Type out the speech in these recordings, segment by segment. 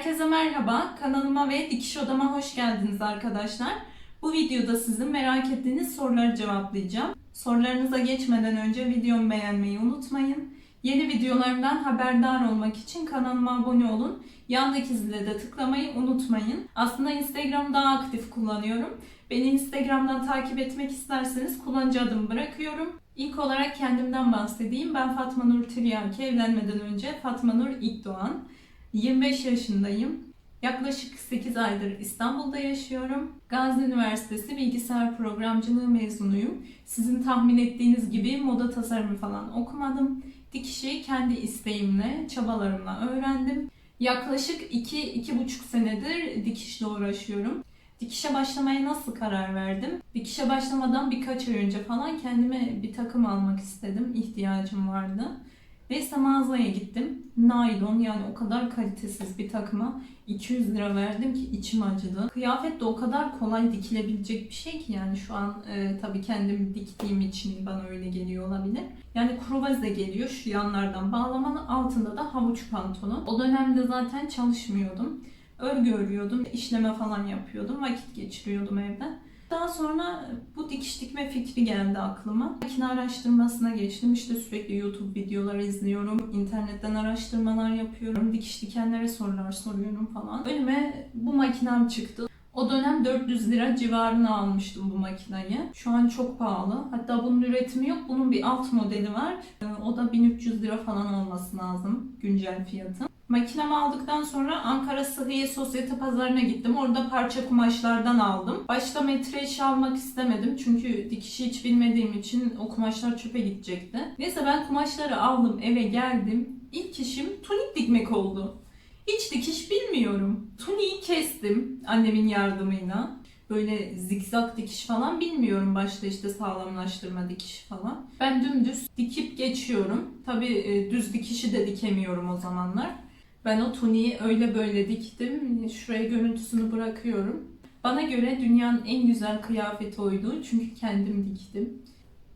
Herkese merhaba. Kanalıma ve dikiş odama hoş geldiniz arkadaşlar. Bu videoda sizin merak ettiğiniz soruları cevaplayacağım. Sorularınıza geçmeden önce videomu beğenmeyi unutmayın. Yeni videolarımdan haberdar olmak için kanalıma abone olun. Yandaki zile de tıklamayı unutmayın. Aslında Instagram'ı daha aktif kullanıyorum. Beni Instagram'dan takip etmek isterseniz kullanıcı adımı bırakıyorum. İlk olarak kendimden bahsedeyim. Ben Fatma Nur Tiryaki. Evlenmeden önce Fatma Nur İlkdoğan. 25 yaşındayım. Yaklaşık 8 aydır İstanbul'da yaşıyorum. Gazi Üniversitesi Bilgisayar Programcılığı mezunuyum. Sizin tahmin ettiğiniz gibi moda tasarımı falan okumadım. Dikişi kendi isteğimle, çabalarımla öğrendim. Yaklaşık 2-2,5 senedir dikişle uğraşıyorum. Dikişe başlamaya nasıl karar verdim? Dikişe başlamadan birkaç ay önce falan kendime bir takım almak istedim. İhtiyacım vardı. Neyse mağazaya gittim. Naylon yani o kadar kalitesiz bir takıma 200 lira verdim ki içim acıdı. Kıyafet de o kadar kolay dikilebilecek bir şey ki yani şu an e, tabii kendim diktiğim için bana öyle geliyor olabilir. Yani kruvaze geliyor şu yanlardan bağlamanın altında da havuç pantolon. O dönemde zaten çalışmıyordum. Örgü örüyordum, işleme falan yapıyordum, vakit geçiriyordum evde. Daha sonra bu dikiş dikme fikri geldi aklıma. Makine araştırmasına geçtim. İşte sürekli YouTube videoları izliyorum. internetten araştırmalar yapıyorum. Dikiş dikenlere sorular soruyorum falan. Önüme bu makinem çıktı. O dönem 400 lira civarına almıştım bu makinayı. Şu an çok pahalı. Hatta bunun üretimi yok. Bunun bir alt modeli var. Ee, O da 1300 lira falan olması lazım güncel fiyatı. Makinemi aldıktan sonra Ankara Sıhhiye Sosyete Pazarı'na gittim. Orada parça kumaşlardan aldım. Başta metre işi almak istemedim. Çünkü dikişi hiç bilmediğim için o kumaşlar çöpe gidecekti. Neyse ben kumaşları aldım eve geldim. İlk işim tunik dikmek oldu. Hiç dikiş bilmiyorum. Tuniği kestim annemin yardımıyla. Böyle zikzak dikiş falan bilmiyorum başta işte sağlamlaştırma dikiş falan. Ben dümdüz dikip geçiyorum. Tabii e, düz dikişi de dikemiyorum o zamanlar. Ben o tuniği öyle böyle diktim. Şuraya görüntüsünü bırakıyorum. Bana göre dünyanın en güzel kıyafeti oydu. Çünkü kendim diktim.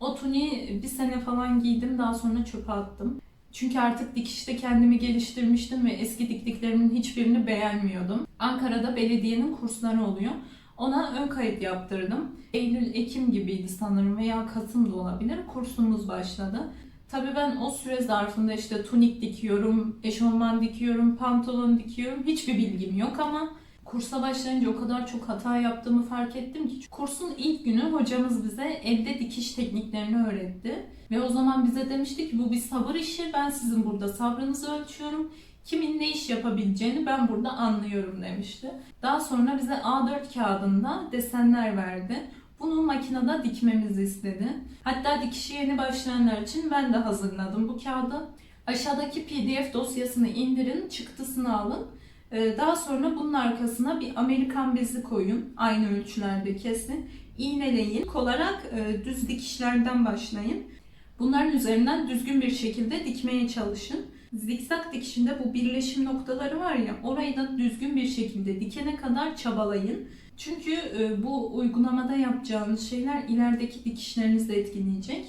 O tuniği bir sene falan giydim. Daha sonra çöpe attım. Çünkü artık dikişte kendimi geliştirmiştim ve eski diktiklerimin hiçbirini beğenmiyordum. Ankara'da belediyenin kursları oluyor. Ona ön kayıt yaptırdım. Eylül, Ekim gibiydi sanırım veya Kasım da olabilir. Kursumuz başladı. Tabii ben o süre zarfında işte tunik dikiyorum, eşofman dikiyorum, pantolon dikiyorum. Hiçbir bilgim yok ama kursa başlayınca o kadar çok hata yaptığımı fark ettim ki. Kursun ilk günü hocamız bize elde dikiş tekniklerini öğretti. Ve o zaman bize demişti ki bu bir sabır işi. Ben sizin burada sabrınızı ölçüyorum. Kimin ne iş yapabileceğini ben burada anlıyorum demişti. Daha sonra bize A4 kağıdında desenler verdi. Bunu makinede dikmemizi istedi. Hatta dikişi yeni başlayanlar için ben de hazırladım bu kağıdı. Aşağıdaki pdf dosyasını indirin, çıktısını alın. Ee, Daha sonra bunun arkasına bir Amerikan bezi koyun. Aynı ölçülerde kesin. İğneleyin. Olarak e, düz dikişlerden başlayın. Bunların üzerinden düzgün bir şekilde dikmeye çalışın. Zikzak dikişinde bu birleşim noktaları var ya orayı da düzgün bir şekilde dikene kadar çabalayın. Çünkü e, bu uygulamada yapacağınız şeyler ilerideki dikişlerinizi etkileyecek.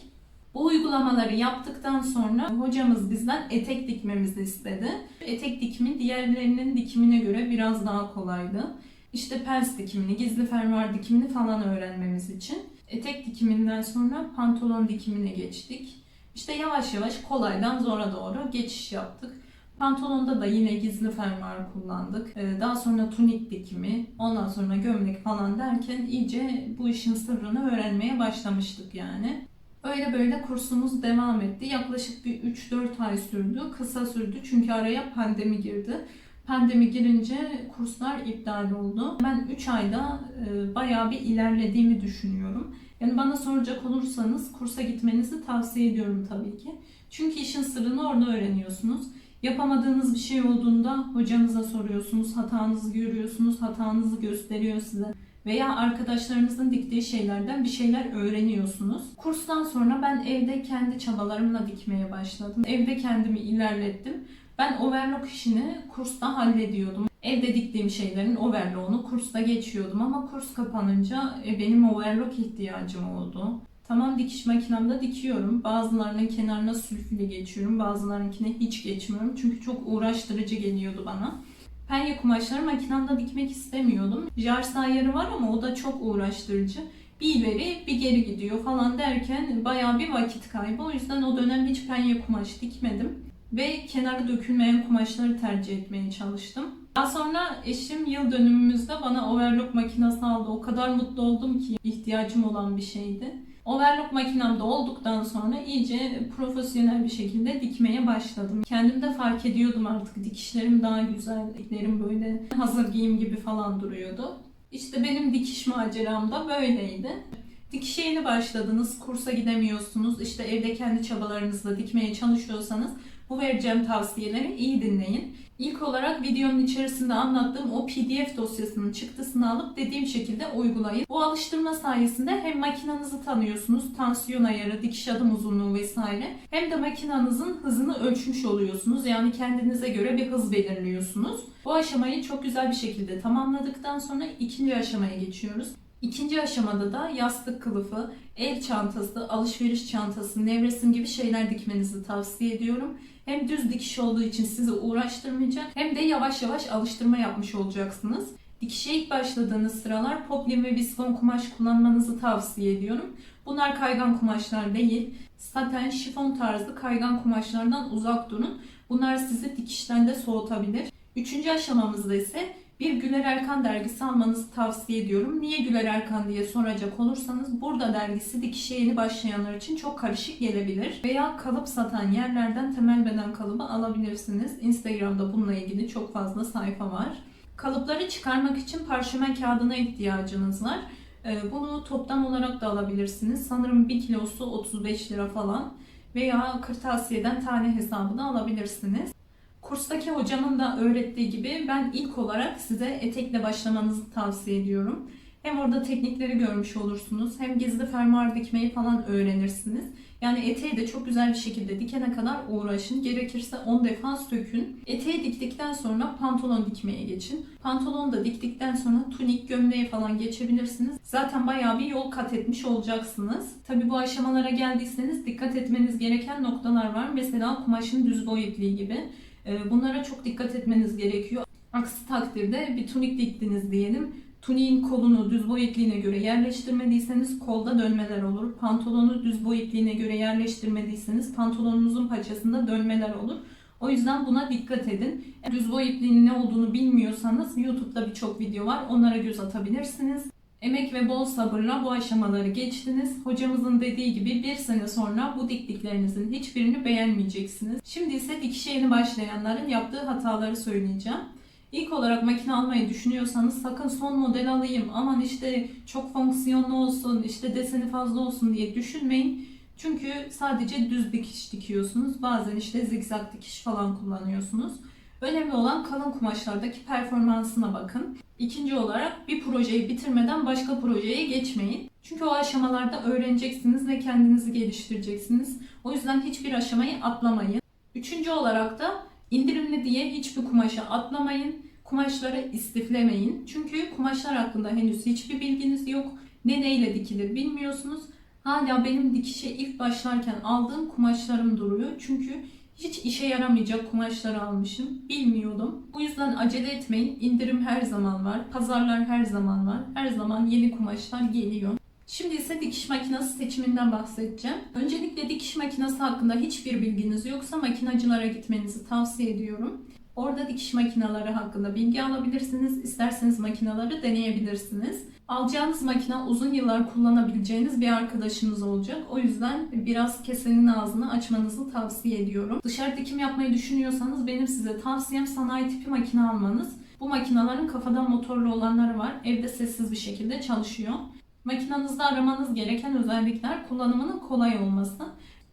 Bu uygulamaları yaptıktan sonra hocamız bizden etek dikmemizi istedi. Etek dikimi diğerlerinin dikimine göre biraz daha kolaydı. İşte pels dikimini, gizli fermuar dikimini falan öğrenmemiz için. Etek dikiminden sonra pantolon dikimine geçtik. İşte yavaş yavaş kolaydan zora doğru geçiş yaptık. Pantolonda da yine gizli fermuar kullandık. Ee, Daha sonra tunik dikimi, ondan sonra gömlek falan derken iyice bu işin sırrını öğrenmeye başlamıştık yani. Öyle böyle kursumuz devam etti. Yaklaşık bir 3-4 ay sürdü. Kısa sürdü çünkü araya pandemi girdi. Pandemi girince kurslar iptal oldu. Ben 3 ayda e, bayağı bir ilerlediğimi düşünüyorum. Yani bana soracak olursanız kursa gitmenizi tavsiye ediyorum tabii ki. Çünkü işin sırrını orada öğreniyorsunuz. Yapamadığınız bir şey olduğunda hocanıza soruyorsunuz, hatanızı görüyorsunuz, hatanızı gösteriyor size. Veya arkadaşlarınızın diktiği şeylerden bir şeyler öğreniyorsunuz. Kurstan sonra ben evde kendi çabalarımla dikmeye başladım. Evde kendimi ilerlettim. Ben overlock işini kursta hallediyordum. Evde diktiğim şeylerin overlock'unu kursta geçiyordum ama kurs kapanınca e, benim overlock ihtiyacım oldu. Tamam dikiş makinemde dikiyorum. Bazılarının kenarına sülfüle geçiyorum. Bazılarınkine hiç geçmiyorum. Çünkü çok uğraştırıcı geliyordu bana. Penye kumaşları makinamda dikmek istemiyordum. Jarsa ayarı var ama o da çok uğraştırıcı. Bir ileri bir geri gidiyor falan derken bayağı bir vakit kaybı. O yüzden o dönem hiç penye kumaş dikmedim. Ve kenarı dökülmeyen kumaşları tercih etmeye çalıştım. Daha sonra eşim yıl dönümümüzde bana overlock makinesi aldı. O kadar mutlu oldum ki ihtiyacım olan bir şeydi. Overlock makinamda olduktan sonra iyice profesyonel bir şekilde dikmeye başladım. Kendimde fark ediyordum artık dikişlerim daha güzel, diklerim böyle hazır giyim gibi falan duruyordu. İşte benim dikiş maceram da böyleydi. Dikişe yeni başladınız, kursa gidemiyorsunuz, işte evde kendi çabalarınızla dikmeye çalışıyorsanız bu vereceğim tavsiyeleri iyi dinleyin. İlk olarak videonun içerisinde anlattığım o PDF dosyasının çıktısını alıp dediğim şekilde uygulayın. Bu alıştırma sayesinde hem makinanızı tanıyorsunuz, tansiyon ayarı, dikiş adım uzunluğu vesaire. Hem de makinanızın hızını ölçmüş oluyorsunuz. Yani kendinize göre bir hız belirliyorsunuz. Bu aşamayı çok güzel bir şekilde tamamladıktan sonra ikinci aşamaya geçiyoruz. İkinci aşamada da yastık kılıfı, el çantası, alışveriş çantası, nevresim gibi şeyler dikmenizi tavsiye ediyorum. Hem düz dikiş olduğu için sizi uğraştırmayacak hem de yavaş yavaş alıştırma yapmış olacaksınız. Dikişe ilk başladığınız sıralar poplin ve viskon kumaş kullanmanızı tavsiye ediyorum. Bunlar kaygan kumaşlar değil. Saten, şifon tarzı kaygan kumaşlardan uzak durun. Bunlar sizi dikişten de soğutabilir. Üçüncü aşamamızda ise bir Güler Erkan dergisi almanızı tavsiye ediyorum. Niye Güler Erkan diye soracak olursanız burada dergisi dikişe yeni başlayanlar için çok karışık gelebilir. Veya kalıp satan yerlerden temel beden kalıbı alabilirsiniz. Instagram'da bununla ilgili çok fazla sayfa var. Kalıpları çıkarmak için parşömen kağıdına ihtiyacınız var. Ee, Bunu toptan olarak da alabilirsiniz. Sanırım 1 kilosu 35 lira falan. Veya kırtasiyeden tane hesabını alabilirsiniz. Kurstaki hocamın da öğrettiği gibi ben ilk olarak size etekle başlamanızı tavsiye ediyorum. Hem orada teknikleri görmüş olursunuz hem gizli fermuar dikmeyi falan öğrenirsiniz. Yani eteği de çok güzel bir şekilde dikene kadar uğraşın. Gerekirse 10 defa sökün. Eteği diktikten sonra pantolon dikmeye geçin. Pantolon da diktikten sonra tunik, gömleğe falan geçebilirsiniz. Zaten bayağı bir yol kat etmiş olacaksınız. Tabi bu aşamalara geldiyseniz dikkat etmeniz gereken noktalar var. Mesela kumaşın düz boy ipliği gibi. Ee, Bunlara çok dikkat etmeniz gerekiyor. Aksi takdirde bir tunik diktiniz diyelim. Tuniğin kolunu düz boy göre yerleştirmediyseniz kolda dönmeler olur. Pantolonu düz boy göre yerleştirmediyseniz pantolonunuzun paçasında dönmeler olur. O yüzden buna dikkat edin. Düz boy ne olduğunu bilmiyorsanız YouTube'da birçok video var. Onlara göz atabilirsiniz. Emek ve bol sabırla bu aşamaları geçtiniz. Hocamızın dediği gibi bir sene sonra bu diktiklerinizin hiçbirini beğenmeyeceksiniz. Şimdi ise dikişe yeni başlayanların yaptığı hataları söyleyeceğim. İlk olarak makine almayı düşünüyorsanız sakın son model alayım aman işte çok fonksiyonlu olsun işte deseni fazla olsun diye düşünmeyin. Çünkü sadece düz dikiş dikiyorsunuz. Bazen işte zigzag dikiş falan kullanıyorsunuz. Önemli olan kalın kumaşlardaki performansına bakın. İkinci olarak bir projeyi bitirmeden başka projeye geçmeyin. Çünkü o aşamalarda öğreneceksiniz ve kendinizi geliştireceksiniz. O yüzden hiçbir aşamayı atlamayın. Üçüncü olarak da indirimli diye hiçbir kumaşa atlamayın. Kumaşları istiflemeyin. Çünkü kumaşlar hakkında henüz hiçbir bilginiz yok. Ne neyle dikilir bilmiyorsunuz. Hala benim dikişe ilk başlarken aldığım kumaşlarım duruyor. Çünkü hiç işe yaramayacak kumaşları almışım. Bilmiyordum. Bu yüzden acele etmeyin. İndirim her zaman var. Pazarlar her zaman var. Her zaman yeni kumaşlar geliyor. Şimdi ise dikiş makinesi seçiminden bahsedeceğim. Öncelikle dikiş makinesi hakkında hiçbir bilginiz yoksa makinacılara gitmenizi tavsiye ediyorum. Orada dikiş makineleri hakkında bilgi alabilirsiniz. İsterseniz makineleri deneyebilirsiniz. Alacağınız makine uzun yıllar kullanabileceğiniz bir arkadaşınız olacak. O yüzden biraz kesenin ağzını açmanızı tavsiye ediyorum. Dışarı dikim yapmayı düşünüyorsanız benim size tavsiyem sanayi tipi makine almanız. Bu makinelerin kafadan motorlu olanları var. Evde sessiz bir şekilde çalışıyor. Makinenizde aramanız gereken özellikler kullanımının kolay olması.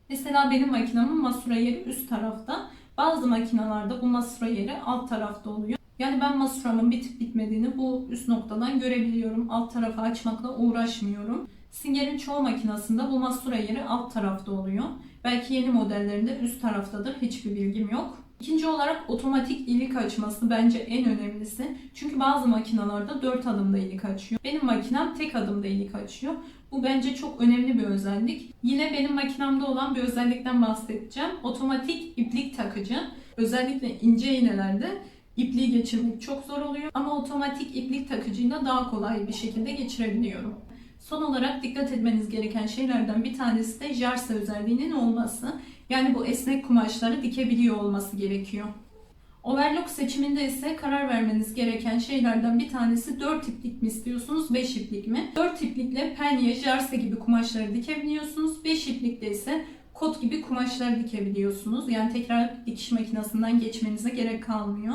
Mesela benim makinemin masura yeri üst tarafta. Bazı makinalarda bu masura yeri alt tarafta oluyor. Yani ben masuramın bitip bitmediğini bu üst noktadan görebiliyorum. Alt tarafı açmakla uğraşmıyorum. Singer'in çoğu makinasında bu masura yeri alt tarafta oluyor. Belki yeni modellerinde üst taraftadır. Hiçbir bilgim yok. İkinci olarak otomatik ilik açması bence en önemlisi. Çünkü bazı makinalarda 4 adımda ilik açıyor. Benim makinem tek adımda ilik açıyor. Bu bence çok önemli bir özellik. Yine benim makinamda olan bir özellikten bahsedeceğim. Otomatik iplik takıcı. Özellikle ince iğnelerde ipliği geçirmek çok zor oluyor ama otomatik iplik takıcıyla daha kolay bir şekilde geçirebiliyorum. Son olarak dikkat etmeniz gereken şeylerden bir tanesi de jarse özelliğinin olması. Yani bu esnek kumaşları dikebiliyor olması gerekiyor. Overlock seçiminde ise karar vermeniz gereken şeylerden bir tanesi 4 iplik mi istiyorsunuz 5 iplik mi? 4 iplikle penye, jarse gibi kumaşları dikebiliyorsunuz. 5 iplikle ise kot gibi kumaşları dikebiliyorsunuz. Yani tekrar dikiş makinesinden geçmenize gerek kalmıyor.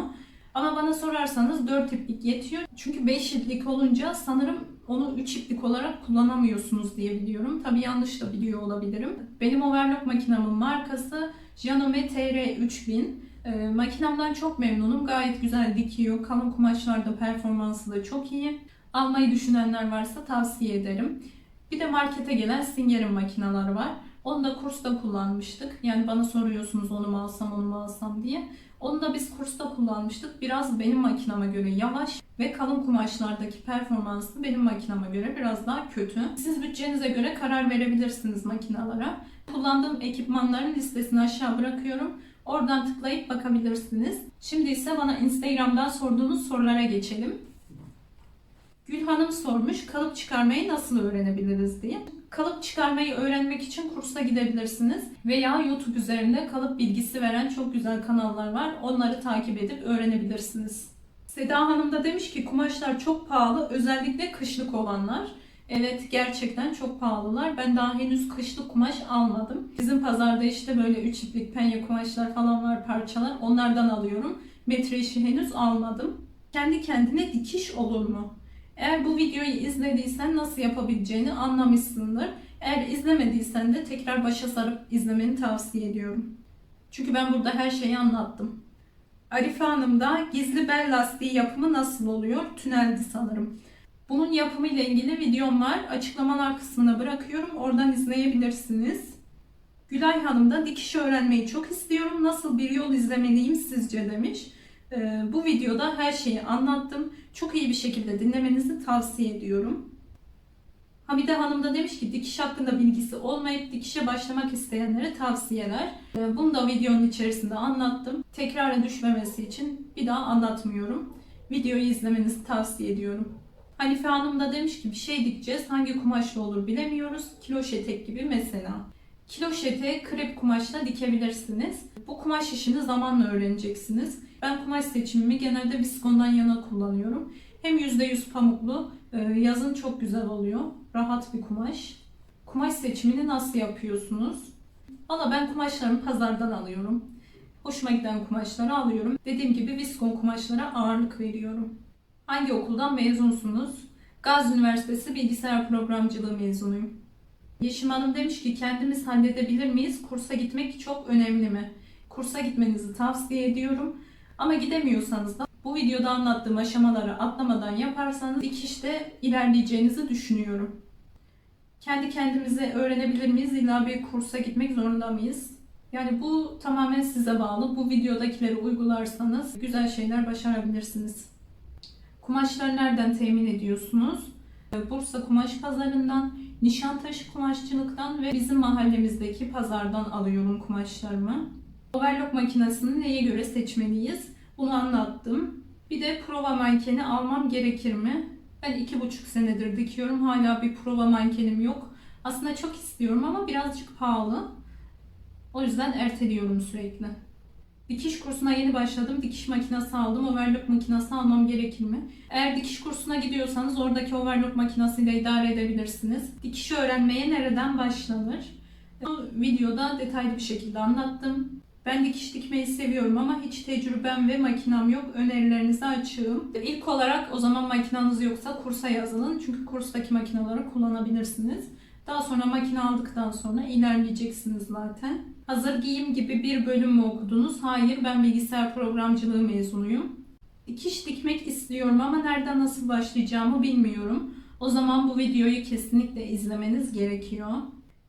Ama bana sorarsanız 4 iplik yetiyor. Çünkü 5 iplik olunca sanırım onu 3 iplik olarak kullanamıyorsunuz diye biliyorum. Tabi yanlış da biliyor olabilirim. Benim overlock makinamın markası Janome TR 3000. E, makinamdan çok memnunum. Gayet güzel dikiyor. Kalın kumaşlarda performansı da çok iyi. Almayı düşünenler varsa tavsiye ederim. Bir de markete gelen Singer'in makineleri var. Onu da kursta kullanmıştık. Yani bana soruyorsunuz onu mu alsam onu mu alsam diye. Onu da biz kursta kullanmıştık. Biraz benim makinama göre yavaş ve kalın kumaşlardaki performansı benim makinama göre biraz daha kötü. Siz bütçenize göre karar verebilirsiniz makinalara. Kullandığım ekipmanların listesini aşağı bırakıyorum. Oradan tıklayıp bakabilirsiniz. Şimdi ise bana Instagram'dan sorduğunuz sorulara geçelim. Gül Hanım sormuş kalıp çıkarmayı nasıl öğrenebiliriz diye. Kalıp çıkarmayı öğrenmek için kursa gidebilirsiniz veya YouTube üzerinde kalıp bilgisi veren çok güzel kanallar var. Onları takip edip öğrenebilirsiniz. Seda Hanım da demiş ki kumaşlar çok pahalı özellikle kışlık olanlar. Evet gerçekten çok pahalılar. Ben daha henüz kışlık kumaş almadım. Bizim pazarda işte böyle 3 iplik penye kumaşlar falan var parçalar. Onlardan alıyorum. Metre işi henüz almadım. Kendi kendine dikiş olur mu? Eğer bu videoyu izlediysen nasıl yapabileceğini anlamışsındır. Eğer izlemediysen de tekrar başa sarıp izlemeni tavsiye ediyorum. Çünkü ben burada her şeyi anlattım. Arife Hanım da gizli bel lastiği yapımı nasıl oluyor? Tüneldi sanırım. Bunun yapımı ile ilgili videom var. Açıklamalar kısmına bırakıyorum. Oradan izleyebilirsiniz. Gülay Hanım da dikiş öğrenmeyi çok istiyorum. Nasıl bir yol izlemeliyim sizce demiş. Ee, bu videoda her şeyi anlattım. Çok iyi bir şekilde dinlemenizi tavsiye ediyorum. Hamide Hanım da demiş ki dikiş hakkında bilgisi olmayıp dikişe başlamak isteyenlere tavsiyeler. Ee, Bunu da videonun içerisinde anlattım. Tekrara düşmemesi için bir daha anlatmıyorum. Videoyu izlemenizi tavsiye ediyorum. Hanife Hanım da demiş ki bir şey dikeceğiz. Hangi kumaşla olur bilemiyoruz. Kiloş etek gibi mesela. Kiloş eteği krep kumaşla dikebilirsiniz. Bu kumaş işini zamanla öğreneceksiniz. Ben kumaş seçimimi genelde viskondan yana kullanıyorum. Hem %100 pamuklu, e, yazın çok güzel oluyor. Rahat bir kumaş. Kumaş seçimini nasıl yapıyorsunuz? Valla ben kumaşlarımı pazardan alıyorum. Hoşuma giden kumaşları alıyorum. Dediğim gibi viskon kumaşlara ağırlık veriyorum. Hangi okuldan mezunsunuz? Gaz Üniversitesi Bilgisayar Programcılığı mezunuyum. Yeşim Hanım demiş ki kendimiz halledebilir miyiz? Kursa gitmek çok önemli mi? Kursa gitmenizi tavsiye ediyorum. Ama gidemiyorsanız da bu videoda anlattığım aşamaları atlamadan yaparsanız dikişte ilerleyeceğinizi düşünüyorum. Kendi kendimize öğrenebilir miyiz? İlla bir kursa gitmek zorunda mıyız? Yani bu tamamen size bağlı. Bu videodakileri uygularsanız güzel şeyler başarabilirsiniz. Kumaşları nereden temin ediyorsunuz? Bursa Kumaş Pazarı'ndan, Nişantaşı Kumaşçılık'tan ve bizim mahallemizdeki pazardan alıyorum kumaşlarımı. Overlock makinesini neye göre seçmeliyiz? Bunu anlattım. Bir de prova mankeni almam gerekir mi? Ben iki buçuk senedir dikiyorum. Hala bir prova mankenim yok. Aslında çok istiyorum ama birazcık pahalı. O yüzden erteliyorum sürekli. Dikiş kursuna yeni başladım. Dikiş makinesi aldım. Overlock makinesi almam gerekir mi? Eğer dikiş kursuna gidiyorsanız oradaki overlock makinesiyle idare edebilirsiniz. Dikiş öğrenmeye nereden başlanır? Bu videoda detaylı bir şekilde anlattım. Ben dikiş dikmeyi seviyorum ama hiç tecrübem ve makinam yok. Önerilerinizi açığım. İlk olarak o zaman makinanız yoksa kursa yazılın. Çünkü kurstaki makinaları kullanabilirsiniz. Daha sonra makine aldıktan sonra ilerleyeceksiniz zaten. Hazır giyim gibi bir bölüm mü okudunuz? Hayır, ben bilgisayar programcılığı mezunuyum. Dikiş dikmek istiyorum ama nereden nasıl başlayacağımı bilmiyorum. O zaman bu videoyu kesinlikle izlemeniz gerekiyor.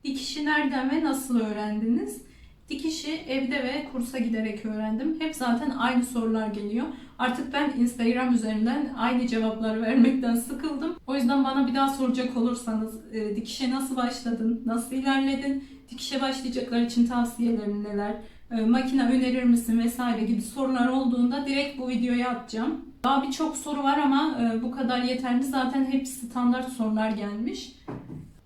Dikişi nereden ve nasıl öğrendiniz? Dikişi evde ve kursa giderek öğrendim. Hep zaten aynı sorular geliyor. Artık ben Instagram üzerinden aynı cevapları vermekten sıkıldım. O yüzden bana bir daha soracak olursanız e, dikişe nasıl başladın, nasıl ilerledin, dikişe başlayacaklar için tavsiyelerin neler, e, makine önerir misin vesaire gibi sorular olduğunda direkt bu videoya atacağım. Daha birçok soru var ama e, bu kadar yeterli. Zaten hep standart sorular gelmiş.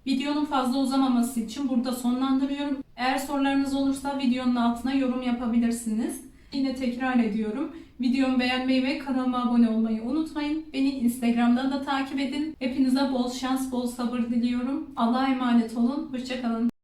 Videonun fazla uzamaması için burada sonlandırıyorum. Eğer sorularınız olursa videonun altına yorum yapabilirsiniz. Yine tekrar ediyorum. Videomu beğenmeyi ve kanalıma abone olmayı unutmayın. Beni Instagram'dan da takip edin. Hepinize bol şans, bol sabır diliyorum. Allah'a emanet olun. Hoşçakalın.